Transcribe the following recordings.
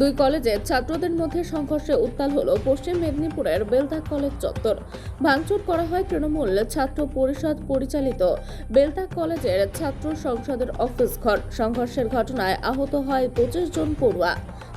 দুই কলেজের ছাত্রদের মধ্যে সংঘর্ষে উত্তাল হল পশ্চিম মেদিনীপুরের বেলতা কলেজ চত্বর। ভাঙচুর করা হয় তৃণমূল ছাত্র পরিষদ পরিচালিত বেলতা কলেজের ছাত্র সংসদের অফিস ঘর। সংঘর্ষের ঘটনায় আহত হয় পঁচিশ জন পড়ুয়া।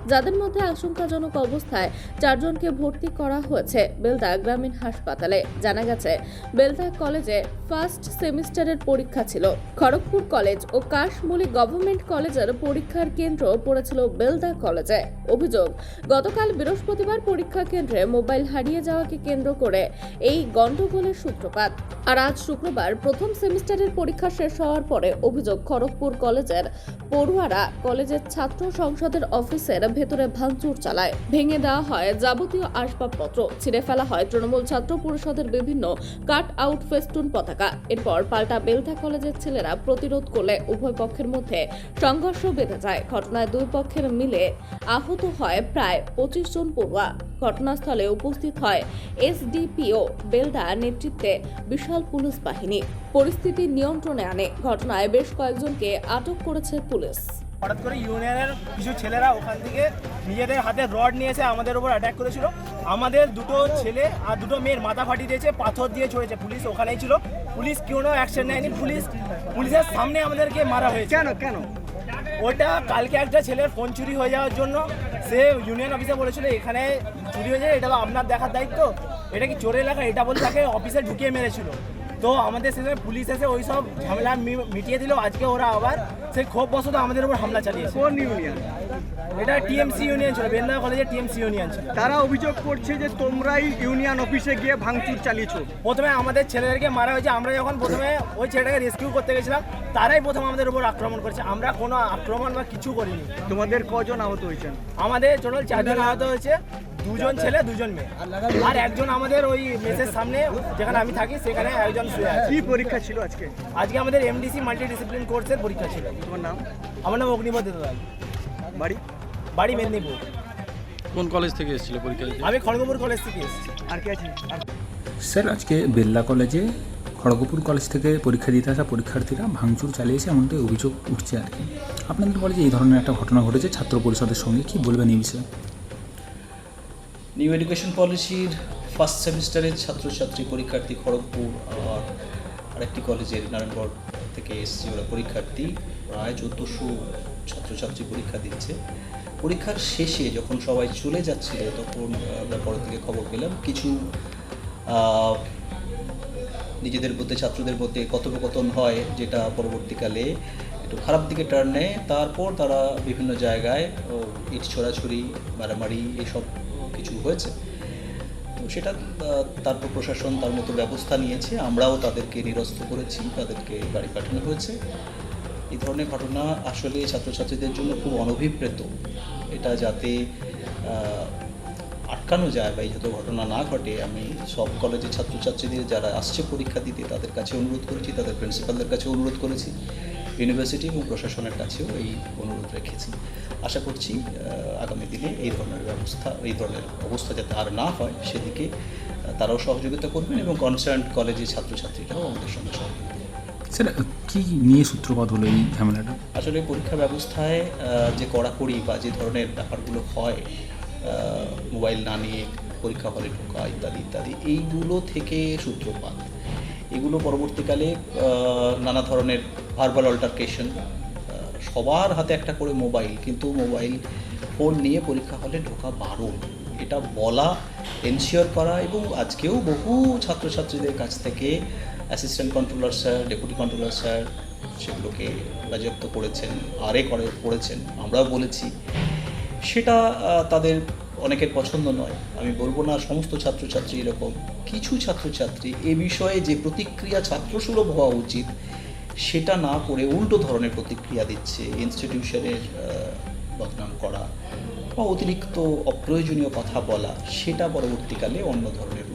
যাদের মধ্যে আশঙ্কাজনক অবস্থায় চারজনকে ভর্তি করা হয়েছে বেলদা গ্রামীণ হাসপাতালে। জানা গেছে, বেলদা কলেজে ফার্স্ট সেমিস্টারের পরীক্ষা ছিল। খড়গপুর কলেজ ও কাশমুলি গভর্নমেন্ট কলেজের পরীক্ষার কেন্দ্র পড়েছিল বেলদা কলেজে। অভিযোগ, গতকাল বৃহস্পতিবার পরীক্ষা কেন্দ্রে মোবাইল হারিয়ে যাওয়াকে কেন্দ্র করে এই গণ্ডগোলের সূত্রপাত। আর আজ শুক্রবার প্রথম সেমিস্টারের পরীক্ষা শেষ হওয়ার পরে অভিযোগ, খড়গপুর কলেজের পড়ুয়ারা কলেজের ছাত্র সংসদের অফিসের ভেতরে ভাঙচুর চালায়। ভেঙে দেওয়া হয় যাবতীয় আসবাবপত্র। ছিঁড়ে ফেলা হয় তৃণমূল ছাত্র পরিষদের বিভিন্ন কাট আউট ফেস্টুন পতাকা। এরপর পাল্টা বেলথা কলেজের ছেলেরা প্রতিরোধ করলে উভয় পক্ষের মধ্যে সংঘর্ষ বেঁধে যায়। ঘটনায় দুই পক্ষের মিলে আহত হয় প্রায় পঁচিশ জন পড়ুয়া। ঘটনাস্থলে উপস্থিত হয় এসডিপিও বেলদা নেতৃত্বে বিশাল পুলিশ বাহিনী। পরিস্থিতি নিয়ন্ত্রণে আনে। ঘটনায় বেশ কয়েকজনকে আটক করেছে পুলিশ। হঠাৎ করে ইউনিয়নের কিছু ছেলেরা ওখান থেকে নিজেদের হাতে রড নিয়ে এসে আমাদের উপর অ্যাটাক করেছিল। আমাদের দুটো ছেলে আর দুটো মেয়ের মাথা ফাটিয়ে দিয়েছে পাথর দিয়ে ছড়েছে। পুলিশ ওখানেই ছিল। পুলিশ কোনো অ্যাকশন নেয়নি। পুলিশ পুলিশের সামনে আমাদেরকে মারা হয়েছে। কেন কেন? ওটা কালকে একটা ছেলের ফোন চুরি হয়ে যাওয়ার জন্য সে ইউনিয়ন অফিসে বলেছিল এখানে চুরি হয়ে যায় এটা তো আপনার দেখার দায়িত্ব। এটা কি চোর এলাকা? এটা বলে তাকে অফিসে ঢুকিয়ে মেরেছিল। তো আমাদের সেখানে পুলিশ এসে ওই সব ঝামেলা মিটিয়ে দিল। আজকে ওরা আবার সেই ক্ষোভ বশত আমাদের উপর হামলা চালিয়েছে। কোন ইউনিয়ন? এটা টিএমসি ইউনিয়ন ছিল বেন্দা কলেজে টিএমসি ইউনিয়ন ছিল। তারা অভিযোগ করছে যে তোমরাই ইউনিয়ন অফিসে গিয়ে ভাঙচুর চালিয়েছো। প্রথমে আমাদের ছেলেদেরকে মারা হয়েছে। আমরা যখন প্রথমে ওই ছেলেটাকে রেস্কিউ করতে গেছিলাম তারাই প্রথম আমাদের উপর আক্রমণ করেছে। আমরা কোনো আক্রমণ বা কিছু করিনি। তোমাদের কজন আহত হয়েছেন? আমাদের টোটাল চারজন আহত হয়েছে। দুজন ছেলে দুজন মেয়ে। আর একজন আমাদের ওই মেসের সামনে যেখানে আমি থাকি সেখানে একজন শুয়ে আছে। কি পরীক্ষা ছিল আজকে? আজকে আমাদের এমডিসি মাল্টি ডিসিপ্লিন কোর্সের পরীক্ষা ছিল। তোমার নাম? আমার নাম অগ্নিপদ দাল বাড়ি? বাড়ি মেদিনীপুর। কোন কলেজ থেকে এসেছিল পরীক্ষা দিতে? আমি খড়গপুর কলেজ থেকে এসেছি। আর কি আছে? স্যার আজকে বেল্লা কলেজে খড়গপুর কলেজ থেকে পরীক্ষা দিতে আসা পরীক্ষার্থীরা ভাঙচুর চালিয়েছে এমনটাই অভিযোগ উঠছে আর কি। আপনাদের কলেজে এই ধরনের একটা ঘটনা ঘটেছে ছাত্র পরিষদের সঙ্গে কি বলবেন এই বিষয়ে? নিউ এডুকেশন পলিসির ফার্স্ট সেমিস্টারের ছাত্রছাত্রী পরীক্ষার্থী খড়গপুর আর আরেকটি কলেজের নারায়ণগড় থেকে এসেছে ওরা পরীক্ষার্থী। প্রায় চোদ্দোশো ছাত্রছাত্রী পরীক্ষা দিচ্ছে। পরীক্ষার শেষে যখন সবাই চলে যাচ্ছিল তখন আমরা পরের থেকে খবর পেলাম কিছু নিজেদের মধ্যে, ছাত্রদের মধ্যে কথোপকথন হয় যেটা পরবর্তীকালে একটু খারাপ দিকে টার্ন। নেয় তারপর তারা বিভিন্ন জায়গায় ইট ছোড়াছুড়ি, মারামারি এসব কিছু হয়েছে। তো সেটা তারপর প্রশাসন তার মতো ব্যবস্থা নিয়েছে। আমরাও তাদেরকে নিরস্ত করেছি, তাদেরকে বাড়ি পাঠানো হয়েছে। এই ধরনের ঘটনা আসলে ছাত্রছাত্রীদের জন্য খুব অনভিপ্রেত। এটা যাতে আটকানো যায় বা এই যত ঘটনা না ঘটে আমি সব কলেজের ছাত্রছাত্রীদের যারা আসছে পরীক্ষা দিতে তাদের কাছে অনুরোধ করেছি তাদের প্রিন্সিপালদের কাছে অনুরোধ করেছি ইউনিভার্সিটি এবং প্রশাসনের কাছেও এই অনুরোধ রেখেছি আশা করছি আগামী দিনে এই ধরনের ব্যবস্থা এই ধরনের অবস্থা যাতে আর না হয় সেদিকে তারাও সহযোগিতা করবেন এবং কনসার্ন কলেজের ছাত্রছাত্রীরাও আমাদের সঙ্গে সহযোগিতা। স্যার কি নিয়ে সূত্রপাত হলো এই ঝামেলাটা আসলে পরীক্ষা ব্যবস্থায় যে কড়াকড়ি বা যে ধরনের ব্যাপারগুলো হয় মোবাইল না নিয়ে পরীক্ষা হলে ঢোকা ইত্যাদি ইত্যাদি। এইগুলো থেকে সূত্রপাত। এগুলো পরবর্তীকালে নানা ধরনের ভার্বাল অল্টারকেশন সবার হাতে একটা করে মোবাইল, কিন্তু মোবাইল ফোন নিয়ে পরীক্ষা হলে ঢোকা বারণ এটা বলা এনশিওর করা এবং আজকেও বহু ছাত্রছাত্রীদের কাছ থেকে assistant controller sir deputy controller sir সেগুলোকে বাজেয়াপ্ত করেছেন, আরে করে, করেছেন। আমরাও বলেছি সেটা তাদের অনেকের পছন্দ নয়। আমি বলব না সমস্ত ছাত্রছাত্রী এরকম। কিছু ছাত্রছাত্রী এ বিষয়ে যে প্রতিক্রিয়া ছাত্রসুলভ হওয়া উচিত, সেটা না করে উল্টো ধরনের প্রতিক্রিয়া দিচ্ছে ইনস্টিটিউশনের বদনাম করা বা অতিরিক্ত অপ্রয়োজনীয় কথা বলা, সেটা পরবর্তীকালে অন্য ধরনের